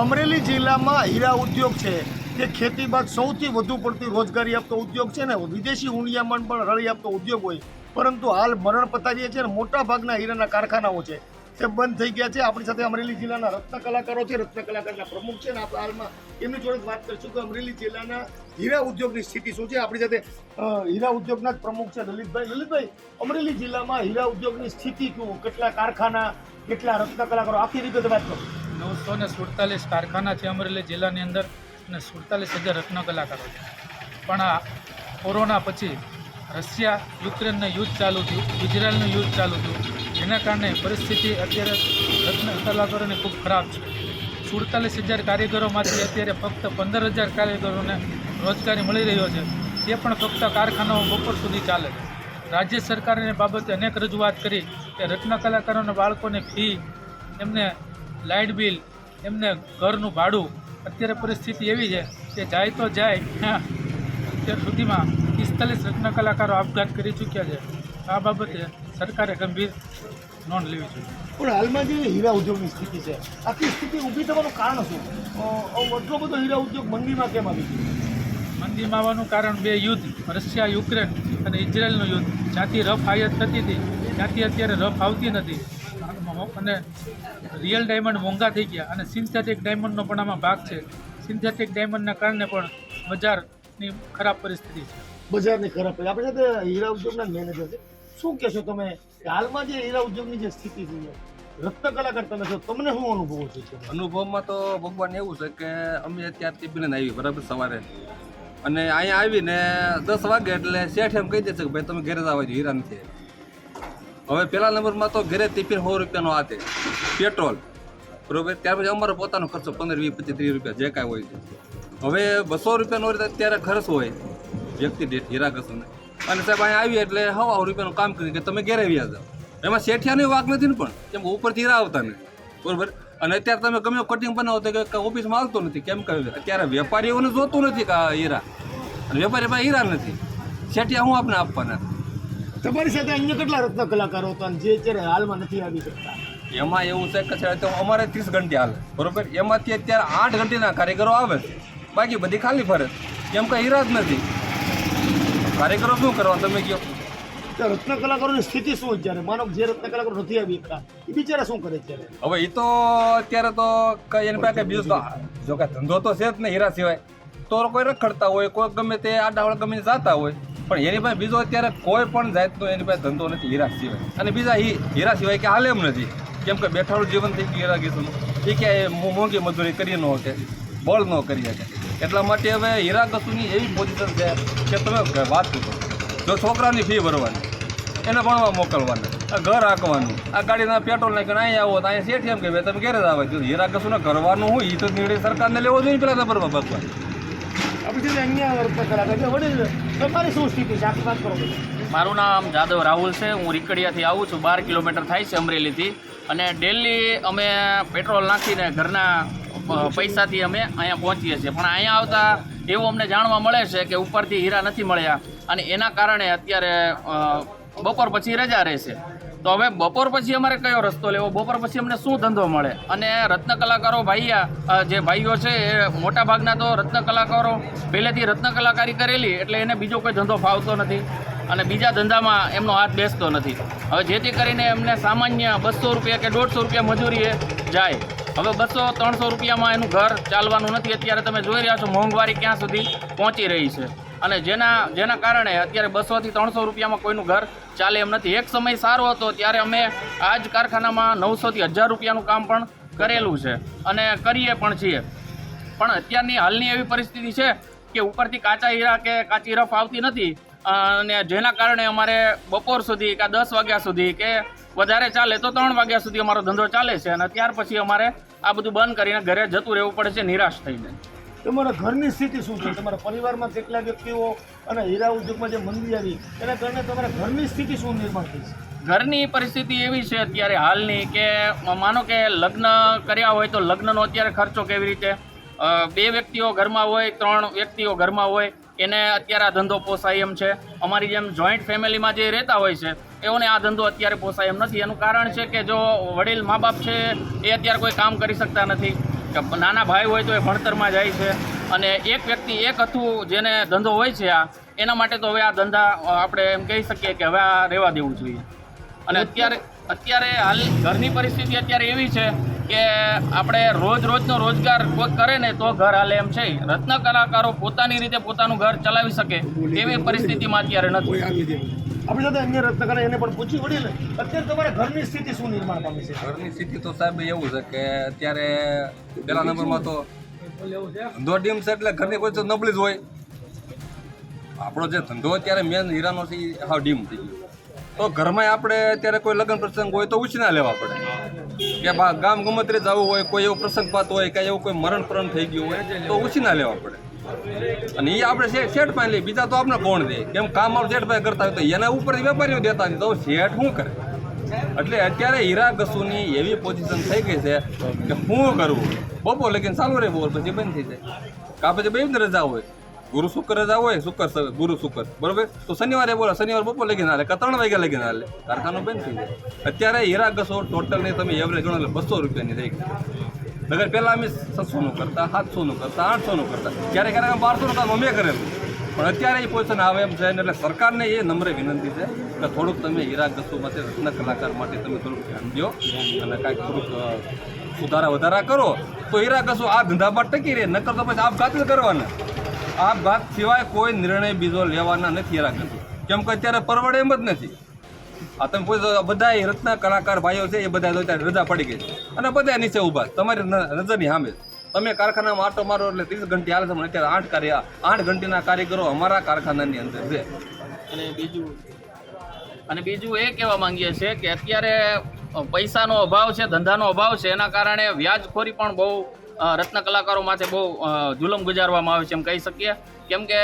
અમરેલી જિલ્લામાં હીરા ઉદ્યોગ છે. તે ખેતી બાદ સૌથી વધુ પડતી રોજગારી આપતો ઉદ્યોગ છે ને વિદેશી હુંડિયામણ પણ રળી આપતો ઉદ્યોગ હોય. પરંતુ હાલ મરણ પતાવીએ છે ને મોટા ભાગના હીરાના કારખાનાઓ છે. તે બંધ થઈ ગયા છે. આપણી સાથે અમરેલી જિલ્લાના રત્ન કલાકારો છે. રત્ન કલાકારના પ્રમુખ છે ને આપણે હાલમાં. એમની જોડે વાત કરીશું કે અમરેલી જિલ્લાના હીરા ઉદ્યોગની સ્થિતિ શું છે. આપણી સાથે હીરા ઉદ્યોગના જ પ્રમુખ છે લલિતભાઈ. લલિતભાઈ, અમરેલી જિલ્લામાં હીરા ઉદ્યોગની સ્થિતિ શું? કેટલા કારખાના, કેટલા રત્ન કલાકારો? આખી રીતે વાત કરો. નવસો ને સુડતાલીસ કારખાના છે અમરેલી જિલ્લાની અંદર અને સુડતાલીસ હજાર રત્ન કલાકારો છે. પણ આ કોરોના પછી રશિયા, યુક્રેનનું યુદ્ધ ચાલુ થયું, ઇઝરાયલનું યુદ્ધ ચાલુ થયું. જેના કારણે પરિસ્થિતિ અત્યારે રત્ન કલાકારોની ખૂબ ખરાબ છે. સુડતાલીસ હજાર કારીગરોમાંથી અત્યારે ફક્ત પંદર હજાર કારીગરોને રોજગારી મળી રહ્યો છે. તે પણ ફક્ત કારખાનાઓ બપોર સુધી ચાલે છે. રાજ્ય સરકારની બાબતે અનેક રજૂઆત કરી કે રત્ન કલાકારોના બાળકોને ફી એમને લાઇટ બિલ એમને ઘરનું ભાડું. અત્યારે પરિસ્થિતિ એવી છે કે જાય તો જાય. અત્યાર સુધીમાં પિસ્તાલીસ રત્ન કલાકારો આપઘાત કરી ચૂક્યા છે. આ બાબતે સરકારે ગંભીર નોંધ લેવી જોઈએ. પણ હાલમાં જે હીરા ઉદ્યોગની સ્થિતિ છે આખી સ્થિતિ ઊભી થવાનું કારણ શું? એટલો બધો હીરા ઉદ્યોગ મંદીમાં કેમ આવી ગયો? મંદીમાં આવવાનું કારણ બે યુદ્ધ રશિયા યુક્રેન અને ઇઝરાયલનું યુદ્ધ. જ્યાંથી રફ આયાત થતી હતી ત્યાંથી અત્યારે રફ આવતી નથી. અને રિયલ ડાયમંડ મોંઘા થઈ ગયા અને સિન્થેટિક ડાયમંડનો પણ આમાં ભાગ છે. સિન્થેટિક ડાયમંડના કારણે પણ બજારની ખરાબ પરિસ્થિતિ છે. બજારની ખરાબ આપણે આપણી સાથે હીરા ઉદ્યોગના મેનેજર છે. શું કહેશો તમે? હાલમાં જે હીરા ઉદ્યોગની જે સ્થિતિ છે રત્ન કલાકાર તમે છો તમને શું અનુભવો છે? અનુભવમાં તો ભગવાન એવું છે કે અમે અત્યારે ટીબીને આવી બરાબર સવારે. અને અહીંયા આવીને દસ વાગે એટલે શેઠ એમ કહી દે છે કે ભાઈ તમે ઘરે જ જોઈએ હીરા નથી હવે પહેલા નંબરમાં તો ઘરે ટિફિન સો રૂપિયાનો આતે પેટ્રોલ. બરોબર? ત્યાર પછી અમારો પોતાનો ખર્ચો પંદર, વીસ, પચીસ, ત્રીસ રૂપિયા જે કાંઈ હોય છે. હવે બસો રૂપિયાનો હોય તો અત્યારે ખર્ચ હોય વ્યક્તિ દીઠ હીરા ઘસોને અને સાહેબ અહીંયા આવી એટલે હવા રૂપિયાનું કામ કરી કે તમે ઘેરે વ્યા જાઓ. એમાં શેઠિયાનો વાક નથી ને પણ, કેમ ઉપરથી હીરા આવતા ને બરોબર? અને અત્યારે તમે ગમે કટિંગ બનાવો તો કે ઓફિસમાં આવતો નથી, કેમ કહ્યું અત્યારે વેપારીઓને જોતું નથી કે હીરા. અને વેપારી પાસે હીરા નથી. શેઠિયા હું આપને આપવાના? તમારી સાથે અન્ય કેટલા રત્ન કલાકારો હતા જે અત્યારે હાલમાં નથી આવી શકતા? એમાં એવું છે કે છે અમારે ત્રીસ ઘંટી હાલે બરોબર? એમાંથી અત્યારે આઠ ઘંટીના કારીગરો આવે છે. બાકી બધી ખાલી ફરે એમ કેમ કે હીરા જ નથી. કારીગરો શું કરવા તમે કહો? રત્ન કલાકારોની સ્થિતિ શું અત્યારે? માનો જે રત્ન કલાકારો નથી આવી શકતા એ બિચારા શું કરે અત્યારે? હવે એ તો અત્યારે તો કઈ એની પાસે કઈ બીજું તો જો કે ધંધો તો છે જ ને હીરા સિવાય. તો કોઈ રખડતા હોય કોઈ ગમે તે આડાવળ ગમે જાતા હોય. પણ એની પાસે બીજો અત્યારે કોઈ પણ જાતનો એની પાસે ધંધો નથી હીરા સિવાય. અને બીજા હીરા સિવાય કે હાલે એમ નથી. કેમ કે બેઠાડું જીવન થઈ ગયું હીરા ગીસનું. એ ક્યાંય મોંઘી મજૂરી કરી ન શકે, બળ ન કરી શકે. એટલા માટે હવે હીરા ગસુની એવી પોઝિશન છે કે તમે વાત કરો. જો છોકરાની ફી ભરવાની, એને ભણવા મોકલવાના, આ ઘર હાંકવાનું આ ગાડીના પેટ્રોલ નાખીને અહીં આવો તો અહીંયા શેઠ એમ કે તમે ઘેરે જ આવે હીરા કશું કરવાનું હોય એ તો નિર્ણય સરકારને લેવો જોઈએ પેલા નંબરમાં ભગવાન. શું સ્થિતિ મારું નામ જાદવ રાહુલ છે. હું રીકડિયાથી આવું છું. બાર કિલોમીટર થાય છે અમરેલીથી. અને ડેલી અમે પેટ્રોલ નાખીને ઘરના પૈસાથી અમે અહીંયા પહોંચીએ છીએ. પણ અહીંયા આવતા એવું અમને જાણવા મળે છે કે ઉપરથી હીરા નથી મળ્યા. અને એના કારણે અત્યારે બપોર પછી રજા રહેશે. તો હવે બપોર પછી અમારે કયો રસ્તો લેવો? બપોર પછી અમને શું ધંધો મળે? અને રત્ન કલાકારો ભાઈયા જે ભાઈઓ છે, એ મોટા ભાગના તો રત્ન કલાકારો પહેલેથી રત્ન કલાકારી કરેલી, એટલે એને બીજો કોઈ ધંધો ફાવતો નથી અને બીજા ધંધામાં એમનો હાથ બેસતો નથી. હવે જેથી કરીને એમને સામાન્ય બસો રૂપિયા કે દોઢસો રૂપિયા મજૂરીએ જાય. હવે બસો ત્રણસો રૂપિયામાં એનું ઘર ચાલવાનું નથી. અત્યારે તમે જોઈ રહ્યા છો મોંઘવારી ક્યાં સુધી પહોંચી રહી છે. અને જેના જેના કારણે અત્યારે બસોથી ત્રણસો રૂપિયામાં કોઈનું ઘર ચાલે એમ નથી. એક સમય સારો હતો, ત્યારે અમે આ જ કારખાનામાં નવસોથી હજાર રૂપિયાનું કામ પણ કરેલું છે અને કરીએ પણ છીએ. પણ અત્યારની હાલની એવી પરિસ્થિતિ છે કે ઉપરથી કાચા હીરા કે કાચી રફ આવતી નથી, અને જેના કારણે અમારે બપોર સુધી કે દસ વાગ્યા સુધી કે વધારે ચાલે તો ત્રણ વાગ્યા સુધી અમારો ધંધો ચાલે છે અને ત્યાર પછી અમારે આ બધું બંધ કરીને ઘરે જતું રહેવું પડે છે, નિરાશ થઈને. તમારા ઘરની સ્થિતિ શું છે? તમારા પરિવારમાં કેટલા વ્યક્તિઓ અને હીરા ઉદ્યોગમાં જે મંદી આવી, એના કારણે તમારા ઘરની સ્થિતિ શું નિર્માણ થઈ છે? ઘરની પરિસ્થિતિ એવી છે અત્યારે હાલની કે માનો કે લગ્ન કર્યા હોય તો લગ્નનો અત્યારે ખર્ચો કેવી રીતે? બે વ્યક્તિઓ ઘરમાં હોય, ત્રણ વ્યક્તિઓ ઘરમાં હોય, એને અત્યારે આ ધંધો પોસાય એમ છે. અમારી જેમ જોઈન્ટ ફેમિલીમાં જે રહેતા હોય છે, એઓને આ ધંધો અત્યારે પોસાય એમ નથી. એનું કારણ છે કે જો વડીલ મા બાપ છે, એ અત્યારે કોઈ કામ કરી શકતા નથી. નાના ભાઈ હોય તો એ ભણતરમાં જાય છે. અને એક વ્યક્તિ એક હતું જેને ધંધો હોય છે આ, એના માટે તો હવે આ ધંધા આપણે એમ કહી શકીએ કે હવે આ રહેવા દેવું જોઈએ. અને અત્યારે અત્યારે હાલ ઘરની પરિસ્થિતિ અત્યારે એવી છે કે આપણે રોજ રોજનો રોજગાર કોઈ કરે ને તો ઘર હાલે એમ છે. રત્ન કલાકારો પોતાની રીતે પોતાનું ઘર ચલાવી શકે એવી પરિસ્થિતિમાં અત્યારે નથી. આપણી સાથે અન્ય રત્નકલા એને પણ પૂછી વડીલ, અત્યારે તમારા ઘરની સ્થિતિ શું નિર્માણ પામી છે? ઘરની સ્થિતિ તો સાહેબ એવું છે કે અત્યારે પહેલા નંબરમાં તો ડીમ છે એટલે ઘરની કોઈ તો નબળી જ હોય. આપણો જે ધંધો અત્યારે મેન હીરાનો છે એ હા ડીમ થઈ ગયો. તો ઘરમાં આપણે અત્યારે કોઈ લગ્ન પ્રસંગ હોય તો ઉછીના લેવા પડે. કે ગામ ગમતરે જવું હોય, કોઈ એવો પ્રસંગ પાતો હોય કે એવું કોઈ મરણ પરણ થઈ ગયું હોય તો ઉછીના લેવા પડે. અને એ આપણે શેઠ શેઠ પાસે લઈએ, બીજા તો આપણે કોણ દે? કેમ કામ આપણે શેઠ પાસે કરતા હોય તો એના ઉપરથી વેપારીઓ દેતા નથી તો શેઠ શું કરે? એટલે અત્યારે હીરા ઘસુની એવી પોઝિશન થઈ ગઈ છે કે શું કરવું બપોર લગીને ચાલુ રહે બોલ પછી બંધ થઈ જાય. કા પછી બે રજા હોય. ગુરુ શુક્ર રજા હોય, શુક્ર ગુરુ શુક્ર. બરોબર? તો શનિવારે બોલો શનિવાર બપોર લગીને હાલે, કે ત્રણ વાગ્યા લગીને હાલે. કારખાનું બંધ થઈ જાય. અત્યારે હીરા ટોટલ ટોટલની તમે એવરેજ ગણો એટલે બસો રૂપિયાની થઈ ગઈ. નગર પહેલાં અમે સત્સોનું કરતા, સાતસોનું કરતા, આઠસોનું કરતા. ક્યારેક ક્યારેક બારસોનું કામ અમે કરેલું. પણ અત્યારે એ પોઝિશન આવે એમ છે એટલે સરકારને એ નમ્ર વિનંતી છે કે થોડુંક તમે હીરા ગસ્તુ માટે રત્ન કલાકાર માટે તમે થોડુંક ધ્યાન દો અને કાંઈક થોડુંક સુધારા વધારા કરો, તો હીરા ગસ્તુ આ ધંધામાં ટકી રહે, નકર તો પછી આપઘાત જ કરવાના. આપઘાત સિવાય કોઈ નિર્ણય બીજો લેવાના નથી હીરા ગસ્તુ કેમ કે અત્યારે પરવડે એમ જ નથી. આ તમે પૂછો બધા રત્ન કલાકાર ભાઈઓ છે, એ બધા અત્યારે રજા પડી ગઈ અને બધા નીચે ઊભા તમારી નજરની સામે તમે કારખાનામાં આટો મારો એટલે ત્રીસ ઘંટી હાલે છે, પણ અત્યારે આઠ કાર્ય, આઠ ઘંટીના કારીગરો અમારા કારખાનાની અંદર છે. અને બીજું? અને બીજું એ કહેવા માંગીએ છીએ કે અત્યારે પૈસાનો અભાવ છે, ધંધાનો અભાવ છે, એના કારણે વ્યાજખોરી પણ બહુ રત્ન કલાકારો માથે બહુ જુલમ ગુજારવામાં આવે છે એમ કહી શકીએ. કેમ કે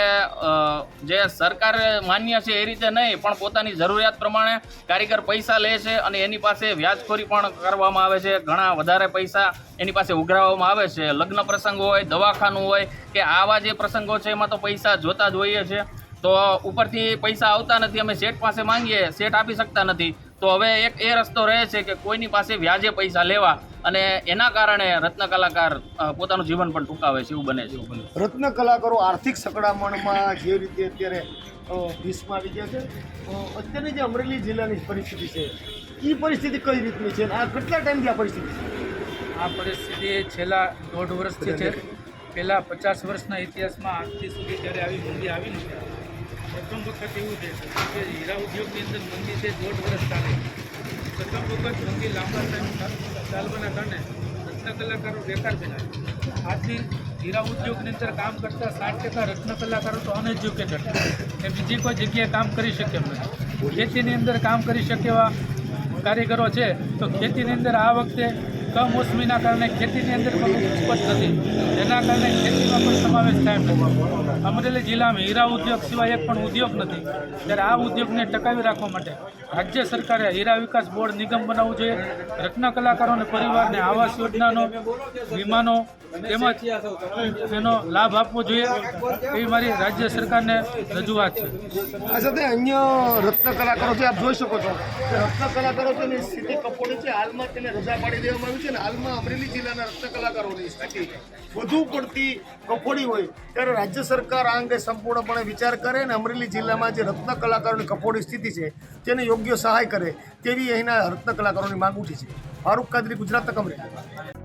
જે સરકાર માન્ય છે એ રીતે નહીં, પણ પોતાની જરૂરિયાત પ્રમાણે કારીગર પૈસા લે છે અને એની પાસે વ્યાજખોરી પણ કરવામાં આવે છે, ઘણા વધારે પૈસા એની પાસે ઉઘરાવવામાં આવે છે. લગ્ન પ્રસંગ હોય, દવાખાનું હોય, કે આવા જે પ્રસંગો છે, એમાં તો પૈસા જોતા જ હોઈએ છે. તો ઉપરથી પૈસા આવતા નથી, અમે શેઠ પાસે માંગીએ, શેઠ આપી શકતા નથી. તો હવે એક એ રસ્તો રહે છે કે કોઈની પાસે વ્યાજે પૈસા લેવા અને એના કારણે રત્ન કલાકાર પોતાનું જીવન પણ ટૂંકાવે છે એવું બને છે. એવું બને રત્ન કલાકારો આર્થિક સંકળામણમાં જે રીતે અત્યારે ભીસમાં આવી ગયા છે અત્યારની જે અમરેલી જિલ્લાની પરિસ્થિતિ છે એ પરિસ્થિતિ કઈ રીતની છે આ કેટલા ટાઈમથી આ પરિસ્થિતિ છે? આ પરિસ્થિતિ છેલ્લા દોઢ વર્ષથી છે. પહેલાં પચાસ વર્ષના ઇતિહાસમાં આજથી સુધી જ્યારે આવી મંદી આવી નથી પ્રથમ વખત એવું છે કે હીરા ઉદ્યોગની અંદર મંદી છે, દોઢ વર્ષ ચાલે. પ્રથમ વખત મંદી લાંબા ટાઈમ ચાલવાના કારણે રત્ન કલાકારો બેકાર બન્યા. આજથી હીરા ઉદ્યોગની અંદર કામ કરતા સાઠ ટકા રત્ન કલાકારો તો અનએજ્યુકેટેડ એ બીજી કોઈ જગ્યાએ કામ કરી શકે નથી. ખેતીની અંદર કામ કરી શકે એવા કારીગરો છે, તો ખેતીની અંદર આ વખતે કમોસમીના કારણે ખેતીની અંદર પણ ઉપજ નથી તેના કારણે ખેતીમાં પણ સમાવેશ થાય નથી અમરેલી જિલ્લામાં હીરા ઉદ્યોગ સિવાય એક પણ ઉદ્યોગ નથી. ત્યારે આ ઉદ્યોગને ટકાવી રાખવા માટે રાજ્ય સરકારે હીરા વિકાસ બોર્ડ નિગમ બનાવવું જોઈએ. રત્ન કલાકારો અને પરિવારને આવાસ યોજનાનો, વીમાનો તેમજ એનો લાભ આપવો જોઈએ. એવી મારી રાજ્ય સરકારને રજૂઆત છે. આ સાથે અન્ય રત્ન કલાકારો છે, આપ જોઈ શકો છો. રત્ન કલાકારો છે સ્થિતિ કપોડી છે. હાલમાં તેને રજા પાડી દેવામાં આવી છે અને હાલમાં અમરેલી જિલ્લાના રત્ન કલાકારોની સ્થિતિ વધુ પડતી કપોડી હોય, ત્યારે રાજ્ય સરકાર આ અંગે સંપૂર્ણપણે વિચાર કરે અને અમરેલી જિલ્લામાં જે રત્ન કલાકારોની કપોડી સ્થિતિ છે, તેને યોગ્ય સહાય કરે તેવી અહીંના રત્ન કલાકારોની માંગ ઉઠી છે. ફારૂક કાદરી ગુજરાત તકમ અમરેલી.